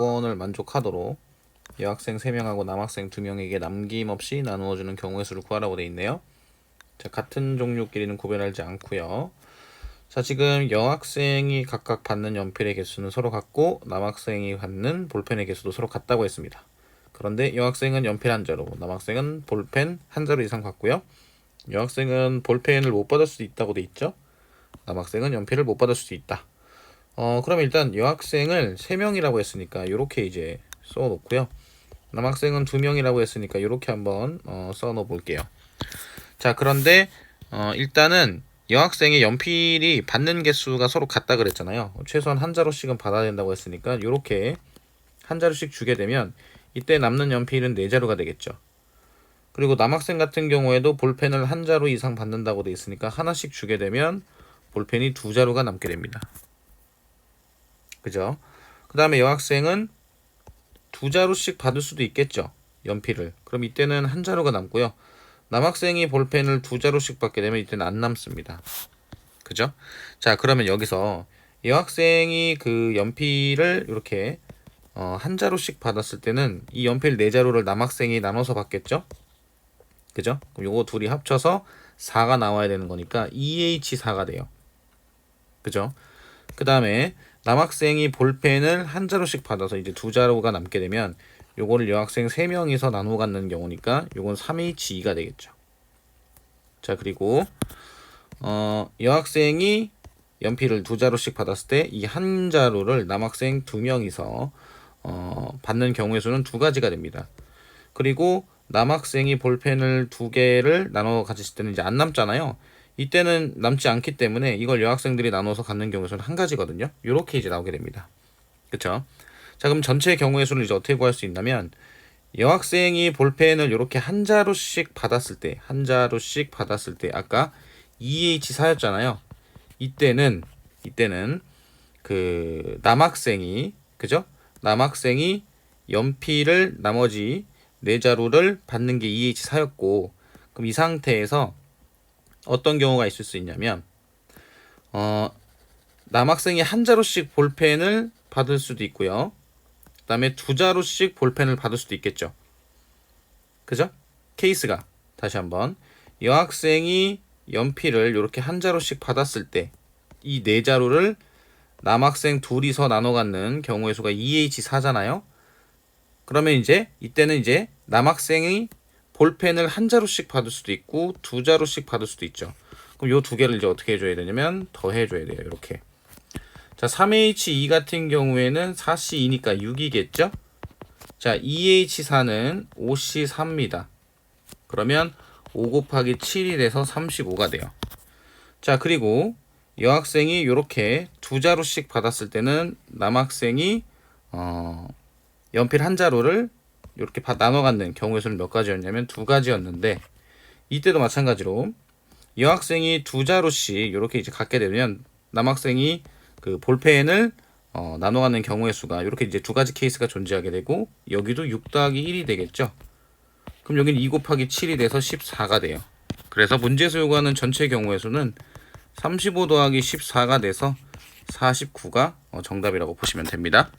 조건을 만족하도록 여학생 3명하고 남학생 2명에게 남김없이 나누어주는 경우의 수를 구하라고 되어 있네요. 자, 같은 종류끼리는 구별하지 않고요. 자, 지금 여학생이 각각 받는 연필의 개수는 서로 같고 남학생이 받는 볼펜의 개수도 서로 같다고 했습니다. 그런데 여학생은 연필 한 자루, 남학생은 볼펜 한 자루 이상 받고요. 여학생은 볼펜을 못 받을 수도 있다고 돼 있죠. 남학생은 연필을 못 받을 수도 있다. 어, 그럼 일단 여학생을 3명이라고 했으니까 이렇게 이제 써 놓고요. 남학생은 2명이라고 했으니까 이렇게 한번 어, 써 놓어 볼게요. 자, 그런데 어, 일단은 여학생의 연필이 받는 개수가 서로 같다 그랬잖아요. 최소한 한 자루씩은 받아야 된다고 했으니까 이렇게 한 자루씩 주게 되면 이때 남는 연필은 네 자루가 되겠죠. 그리고 남학생 같은 경우에도 볼펜을 한 자루 이상 받는다고 돼 있으니까 하나씩 주게 되면 볼펜이 두 자루가 남게 됩니다. 그죠? 그 다음에 여학생은 두 자루씩 받을 수도 있겠죠. 연필을. 그럼 이때는 한 자루가 남고요. 남학생이 볼펜을 두 자루씩 받게 되면 이때는 안 남습니다. 그죠? 자, 그러면 여기서 여학생이 그 연필을 이렇게 어, 한 자루씩 받았을 때는 이 연필 네 자루를 남학생이 나눠서 받겠죠? 그죠? 그럼 요거 둘이 합쳐서 4가 나와야 되는 거니까 2H4가 돼요. 그죠? 그 다음에 남학생이 볼펜을 한 자루씩 받아서 이제 두 자루가 남게 되면 요거를 여학생 3명이서 나누어 갖는 경우니까 요건 3H2가 되겠죠. 자, 그리고 어, 여학생이 연필을 두 자루씩 받았을 때 이 한 자루를 남학생 두 명이서 어, 받는 경우의 수는 두 가지가 됩니다. 그리고 남학생이 볼펜을 두 개를 나눠 가졌을 때는 이제 안 남잖아요. 이때는 남지 않기 때문에 이걸 여학생들이 나눠서 갖는 경우의 수는 한 가지거든요. 이렇게 이제 나오게 됩니다. 그렇죠? 자, 그럼 전체 경우의 수를 이제 어떻게 구할 수 있냐면 여학생이 볼펜을 이렇게 한 자루씩 받았을 때, 한 자루씩 받았을 때 아까 2H4였잖아요. 이때는 이때는 그 남학생이 그죠? 남학생이 연필을 나머지 네 자루를 받는 게 2H4였고 그럼 이 상태에서 어떤 경우가 있을 수 있냐면 어 남학생이 한 자루씩 볼펜을 받을 수도 있고요. 그다음에 두 자루씩 볼펜을 받을 수도 있겠죠. 그죠? 케이스가 다시 한번 여학생이 연필을 이렇게 한 자루씩 받았을 때 이 네 자루를 남학생 둘이서 나눠 갖는 경우의 수가 2H4잖아요. 그러면 이제 이때는 이제 남학생이 볼펜을 한 자루씩 받을 수도 있고 두 자루씩 받을 수도 있죠. 그럼 요 두 개를 이제 어떻게 해줘야 되냐면 더해 줘야 돼요. 이렇게. 자, 3H2 같은 경우에는 4C2니까 6이겠죠? 자, 2H4는 5C3입니다. 그러면 5 곱하기 7이 돼서 35가 돼요. 자, 그리고 여학생이 이렇게 두 자루씩 받았을 때는 남학생이 어, 연필 한 자루를 이렇게 나눠 갖는 경우의 수는 몇 가지였냐면 두 가지였는데 이때도 마찬가지로 여학생이 두 자루씩 이렇게 이제 갖게 되면 남학생이 그 볼펜을 어, 나눠 갖는 경우의 수가 이렇게 이제 두 가지 케이스가 존재하게 되고 여기도 6 더하기 1이 되겠죠. 그럼 여기는 2 곱하기 7이 돼서 14가 돼요. 그래서 문제에서 요구하는 전체 경우의 수는 35 더하기 14가 돼서 49가 어, 정답이라고 보시면 됩니다.